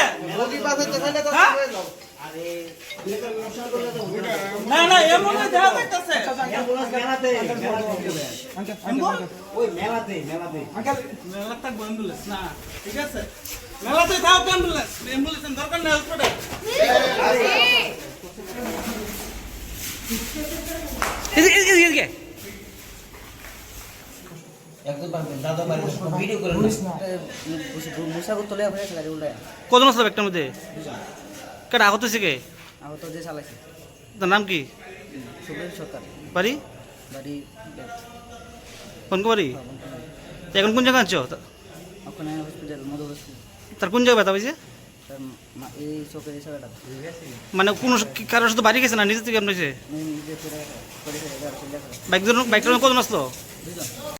না না হ্যাঁ? না না এমন দেখা যাইতেছে। মেলা থাকব অ্যাম্বুলেন্স না ঠিক আছে। মেলাতে থাকব অ্যাম্বুলেন্স অ্যাম্বুলেন্স দরকার নেই কজন আসলো ব্যাগটার মধ্যে? কেটা হয়েছে কে? আমার যে চালাইছে তার নাম কি? সরকার বাড়ি? বাড়ি কোন বাড়ি এখন কোন মধু হসপিটাল তার কোন জায়গায় ব্যথা মা- এই চোখের এই মানে কোনো কারোর সাথে বাড়ি গেছে না নিজে থেকে আপনার বাইক বাইক কজন আসলো?